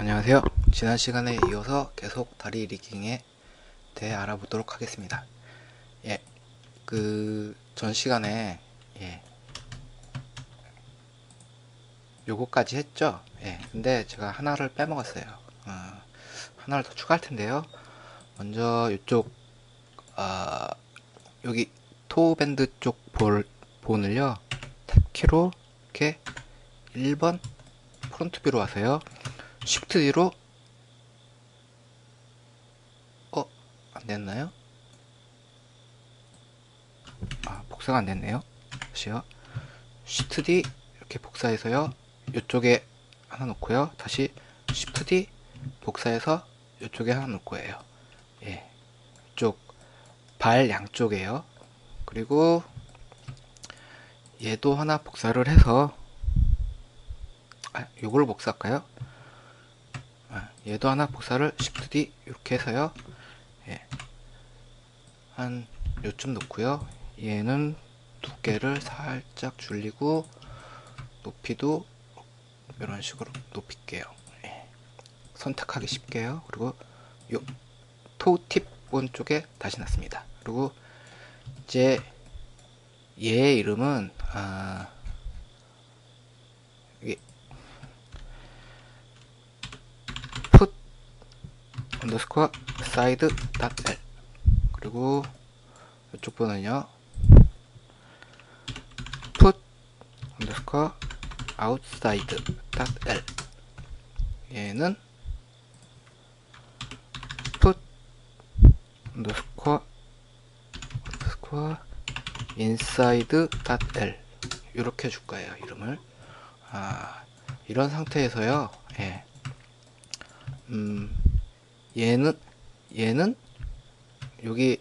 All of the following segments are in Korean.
안녕하세요. 지난 시간에 이어서 계속 다리 리깅에 대해 알아보도록 하겠습니다. 예, 그 전 시간에 예, 요거까지 했죠. 예, 근데 제가 하나를 빼먹었어요. 어, 하나를 더 추가할 텐데요. 먼저 이쪽 아, 여기 토 밴드 쪽 볼, 본을요 탭키로 이렇게 1번 프론트 뷰로 하세요. 쉬프트 D로. 어? 안 됐나요? 아 복사가 안 됐네요. 다시요. 쉬프트 D 이렇게 복사해서요. 이쪽에 하나 놓고요. 다시 쉬프트 D 복사해서 이쪽에 하나 놓을 거예요. 예. 이쪽 발 양쪽에요. 그리고 얘도 하나 복사를 해서 아 요걸 복사할까요? 아, 얘도 하나 복사를 Shift D 이렇게 해서요. 예. 한 요쯤 놓고요. 얘는 두께를 살짝 줄이고 높이도 이런 식으로 높일게요. 예. 선택하기 쉽게요. 그리고 요 토팁 본 쪽에 다시 놨습니다. 그리고 이제 얘의 이름은 아 put underscore side dot l 그리고 이쪽 번호는요 put underscore outside dot l 얘는 put underscore underscore inside dot l 이렇게 줄 거예요 이름을 아 이런 상태에서요 예. 음, 얘는 얘는 여기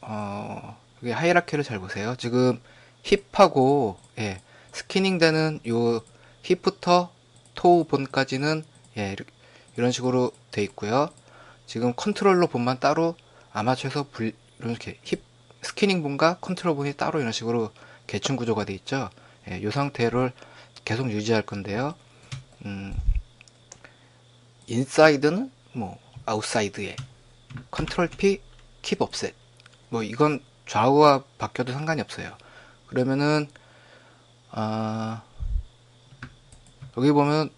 어 여기 하이라키를 잘 보세요. 지금 힙하고 예, 스키닝 되는 요 힙부터 토우 본까지는 예, 이런 식으로 돼 있고요. 지금 컨트롤러 본만 따로 아마추어에서 불, 이렇게 힙 스키닝 본과 컨트롤 본이 따로 이런 식으로 계층 구조가 돼 있죠. 예, 이 상태를 계속 유지할 건데요. 음, 인사이드는 뭐 아웃사이드에 컨트롤 P 킵 업셋 뭐 이건 좌우가 바뀌어도 상관이 없어요. 그러면은 아 여기 보면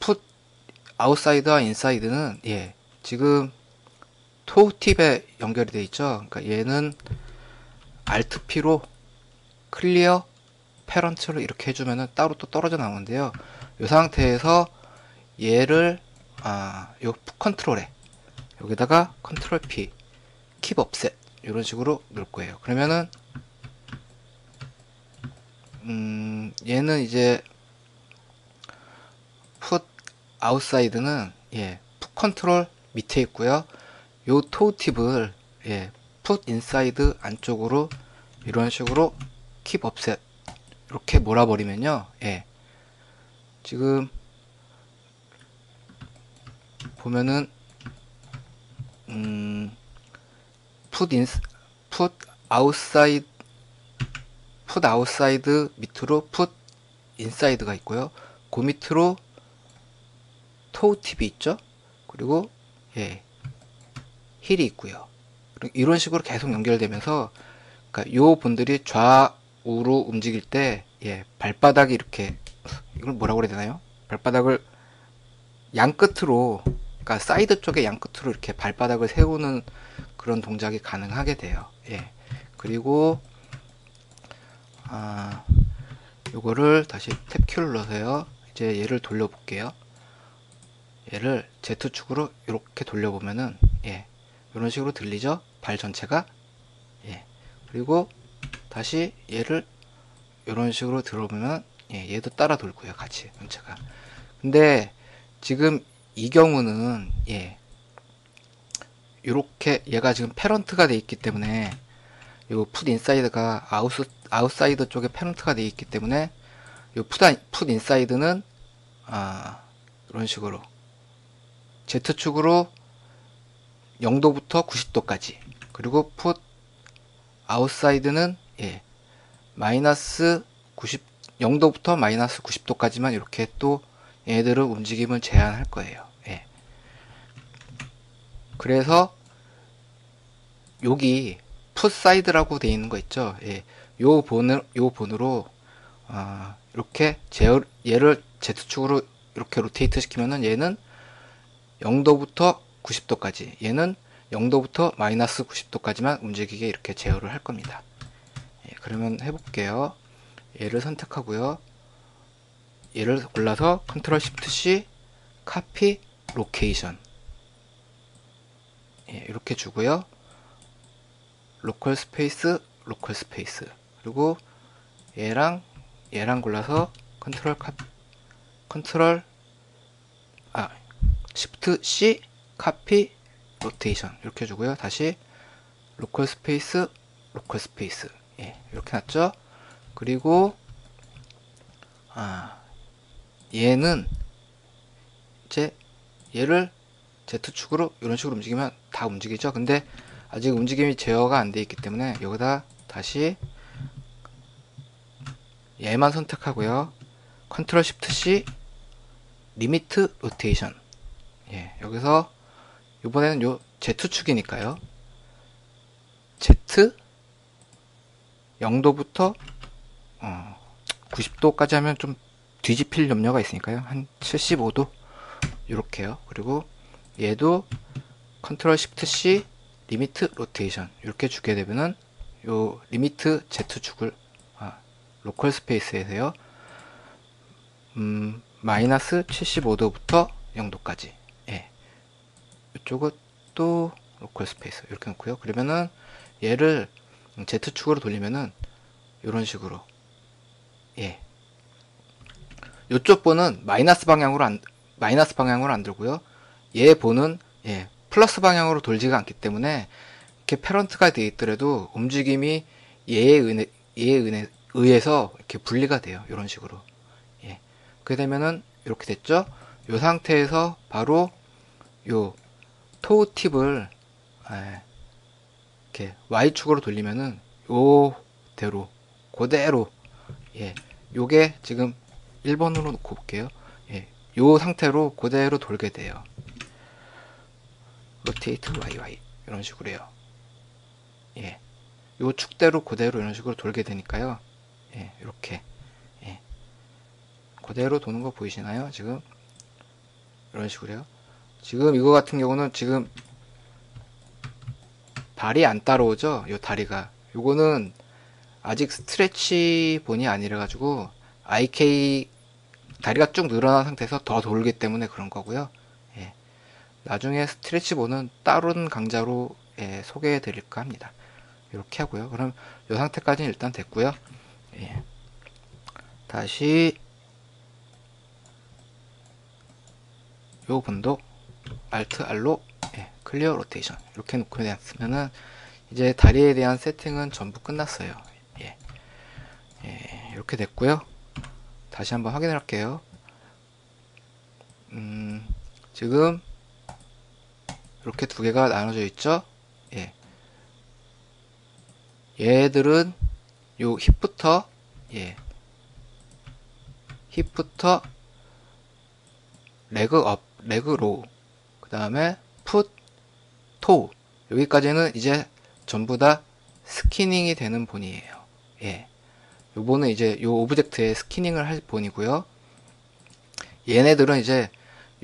풋 아웃사이드와 인사이드는 예 지금 토우 팁에 연결이 돼 있죠. 그러니까 얘는 알트 P로 클리어 패런트를 이렇게 해주면은 따로 또 떨어져 나오는데요. 이 상태에서 얘를 아, 요 컨트롤에 여기다가 컨트롤 P 킵 업셋 이런 식으로 넣을 거예요. 그러면은 음, 얘는 이제 풋 아웃사이드는 예, 풋 컨트롤 밑에 있고요. 요 토우 팁을 예, 풋 인사이드 안쪽으로 이런 식으로 킵 업셋 이렇게 몰아버리면요. 예. 지금 보면은 음, 풋 인, 풋 아웃사이드, 풋 아웃사이드 밑으로 풋 인사이드가 있고요. 그 밑으로 토우 팁이 있죠. 그리고 예, 힐이 있고요. 이런 식으로 계속 연결되면서 그러니까 요 분들이 좌우로 움직일 때 예, 발바닥이 이렇게 이걸 뭐라고 그래야 되나요? 발바닥을 양 끝으로 그러니까 사이드 쪽에 양 끝으로 이렇게 발바닥을 세우는 그런 동작이 가능하게 돼요. 예. 그리고 아 요거를 다시 탭 키를 눌러서요. 이제 얘를 돌려볼게요. 얘를 Z축으로 이렇게 돌려보면은 예. 이런 식으로 들리죠? 발 전체가 예. 그리고 다시 얘를 이런 식으로 들어보면 예, 얘도 따라 돌고요. 같이 전체가. 근데 지금 이 경우는 예. 이렇게 얘가 지금 패런트가 돼 있기 때문에 요풋 인사이드가 아웃 아웃사이드 쪽에 패런트가 돼 있기 때문에 요풋풋 인사이드는 아 이런 식으로. Z축으로 0도부터 90도까지. 그리고 풋 아웃사이드는 예 마이너스 90 0도부터 마이너스 90도까지만 이렇게 또 얘들은 움직임을 제한할 거예요. 예. 그래서 여기 풋사이드라고 되어 있는 거 있죠. 예. 요 본을 요 본으로 아, 이렇게 제어, 얘를 Z축으로 이렇게 로테이트 시키면은 얘는 0도부터 90도까지 얘는 0도부터 마이너스 90도까지만 움직이게 이렇게 제어를 할 겁니다. 예, 그러면 해볼게요. 얘를 선택하고요. 얘를 골라서 컨트롤 시프트 C 카피 로케이션 예, 이렇게 주고요. 로컬 스페이스 로컬 스페이스 그리고 얘랑 얘랑 골라서 컨트롤 카 컨트롤 아 시프트 C 카피 로테이션 이렇게 주고요. 다시 로컬 스페이스 로컬 스페이스 예, 이렇게 놨죠. 그리고 아 얘는 이제 얘를 Z축으로 이런 식으로 움직이면 다 움직이죠. 근데 아직 움직임이 제어가 안 돼 있기 때문에 여기다 다시 얘만 선택하고요. 컨트롤 시프트 C 리미트 로테이션 예, 여기서 이번에는 요 Z축이니까요. Z 0도부터 어, 90도까지 하면 좀 뒤집힐 염려가 있으니까요. 한 75도 이렇게요. 그리고 얘도 컨트롤 시프트 C 리미트 로테이션 이렇게 주게 되면은 요 리미트 Z축을 아, 로컬 스페이스에서요. 음, 마이너스 75도부터 0도까지 예. 이쪽은 또 로컬 스페이스 이렇게 놓고요. 그러면은 얘를 Z축으로 돌리면은 이런 식으로 예. 요쪽 본은 마이너스 방향으로 안 마이너스 방향으로 안 들고요. 얘 본은 예, 플러스 방향으로 돌지가 않기 때문에 이렇게 패런트가 되어 있더라도 움직임이 얘에 의해, 얘에 의해, 의해서 이렇게 분리가 돼요. 이런 식으로. 예. 그렇게 되면은 이렇게 됐죠? 이 상태에서 바로 요 토우 팁을 예, 이렇게 Y축으로 돌리면은 요대로 그대로 예 요게 지금 1번으로 놓고 볼게요. 예, 요 상태로 그대로 돌게 돼요. 로테이트 YY 이런 식으로요. 예, 요 축대로 그대로 이런 식으로 돌게 되니까요. 예, 이렇게. 예, 그대로 도는 거 보이시나요 지금? 이런 식으로요. 지금 이거 같은 경우는 지금 발이 안 따라오죠? 요 다리가. 요거는 아직 스트레치 본이 아니라 가지고 IK 다리가 쭉 늘어난 상태에서 더 돌기 때문에 그런 거고요 예. 나중에 스트레치 본은 다른 강좌로 예, 소개해 드릴까 합니다 이렇게 하고요 그럼 요 상태까지는 일단 됐고요 예. 다시 요 본도 Alt R로 예, 클리어 로테이션 이렇게 놓고 놨으면은 이제 다리에 대한 세팅은 전부 끝났어요. 예. 예, 이렇게 됐고요. 다시 한번 확인을 할게요. 음, 지금 이렇게 두 개가 나눠져 있죠? 예. 얘들은 요 힙부터 예. 힙부터 레그 업, 레그 로우 그 다음에 풋, 토 여기까지는 이제 전부 다 스키닝이 되는 본이에요. 예. 요거는 이제 요 오브젝트에 스키닝을 할 본이고요. 얘네들은 이제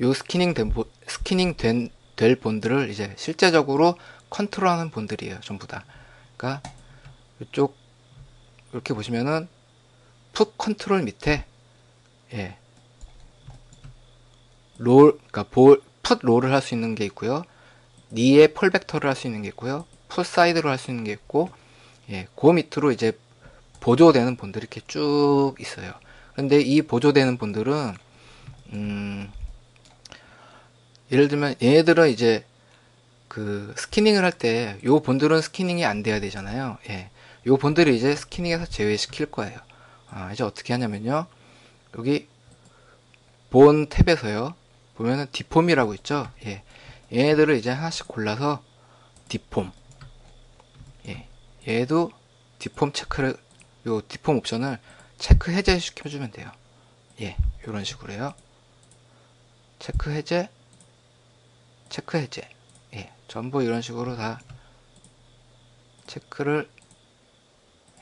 요 스키닝 된 스키닝 된, 될 본들을 이제 실제적으로 컨트롤하는 본들이에요. 전부 다. 그러니까 이쪽 이렇게 보시면은 풋 컨트롤 밑에 예. 롤, 그러니까 볼, 풋 롤을 할 수 있는 게 있고요. 니의 폴벡터를 할 수 있는 게 있고요. 풋 사이드로 할 수 있는 게 있고, 예, 그 밑으로 이제 보조되는 본들이 이렇게 쭉 있어요. 근데 이 보조되는 본들은, 음, 예를 들면 얘네들은 이제 그 스키닝을 할 때 요 본들은 스키닝이 안 돼야 되잖아요. 예. 요 본들을 이제 스키닝에서 제외시킬 거예요. 아, 이제 어떻게 하냐면요. 여기 본 탭에서요. 보면은 디폼이라고 있죠. 예. 얘네들을 이제 하나씩 골라서 디폼. 예. 얘도 디폼 체크를 요 디폼 옵션을 체크 해제 시켜주면 돼요. 예. 요런 식으로요. 체크 해제, 체크 해제. 예, 전부 이런 식으로 다 체크를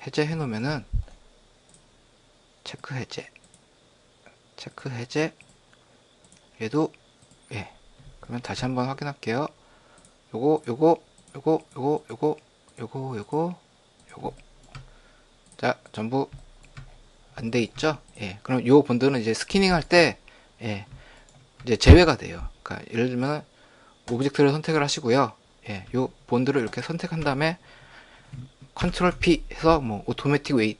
해제해 놓으면은 체크 해제, 체크 해제. 얘도 예. 그러면 다시 한번 확인할게요. 요거, 요거, 요거, 요거, 요거, 요거, 요거, 요거. 자, 전부 안 돼 있죠? 예. 그럼 요 본드는 이제 스키닝 할 때, 예. 이제 제외가 돼요. 그러니까 예를 들면 오브젝트를 선택을 하시고요. 예. 요 본드를 이렇게 선택한 다음에 컨트롤 P 해서 뭐 오토매틱 웨이트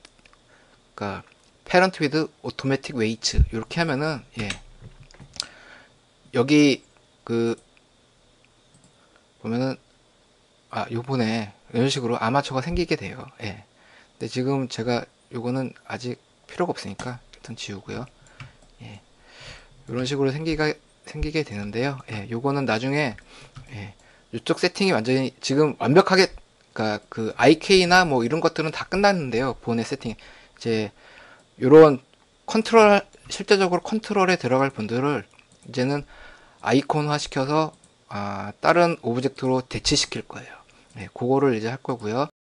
그러니까 패런트 위드 오토매틱 웨이츠 이렇게 하면은 예. 여기 그 보면은 아 요번에 이런 식으로 아마추어가 생기게 돼요. 예. 근데 지금 제가 요거는 아직 필요가 없으니까 일단 지우고요. 예. 이런 식으로 생기가 생기게 되는데요. 예. 요거는 나중에 예. 이쪽 세팅이 완전히 지금 완벽하게 그러니까 그 IK나 뭐 이런 것들은 다 끝났는데요. 본의 세팅 이제 요런 컨트롤 실제적으로 컨트롤에 들어갈 분들을 이제는 아이콘화 시켜서 아, 다른 오브젝트로 대치시킬 거예요. 네, 그거를 이제 할 거고요.